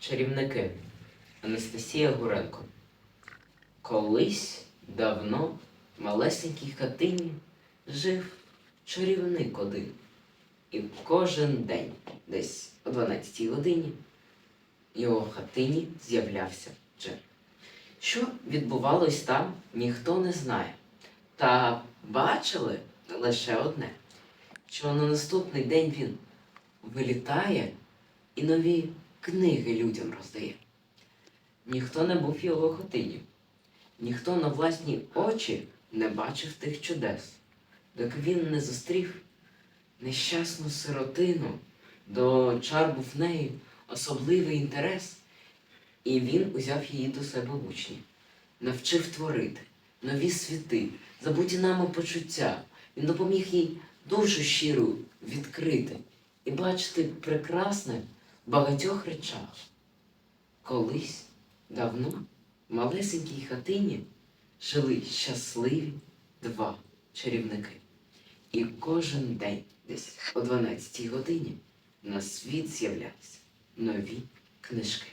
Чарівники Анастасія Гуренко. Колись давно в малесенькій хатині жив чарівник один. І кожен день, десь о 12-й годині, його хатині з'являвся Джек. Що відбувалось там, ніхто не знає. Та бачили лише одне, що на наступний день він вилітає і нові книги людям роздає. Ніхто не був його хатині, ніхто на власні очі не бачив тих чудес, доки він не зустрів нещасну сиротину, до чар був неї особливий інтерес, і він узяв її до себе в учні, навчив творити нові світи, забуті нами почуття. Він допоміг їй душу щиру відкрити і бачити прекрасне багатьох речах. Колись давно в малесенькій хатині жили щасливі два чарівники. І кожен день, десь о 12 годині, на світ з'являлися нові книжки.